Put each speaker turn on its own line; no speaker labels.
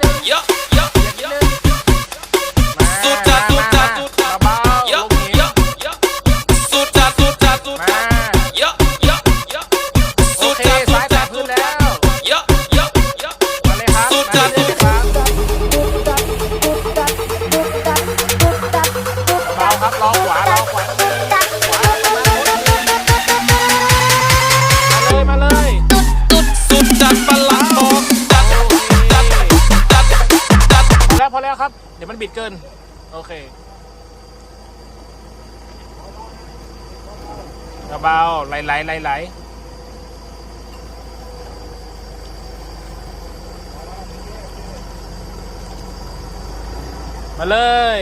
นึงสุดจัดสุดจัดสุดจัดเยสุดจัดสุดจัดสุดอเยอะเยอะสุดจัดสุดจัดเยยอะเยสุดจัดสุดจัดเบาครับล้องหวา พอแล้วครับ เดี๋ยวมันบิดเกิน โอเคเบาๆไหลไหลไหลไหลมาเลย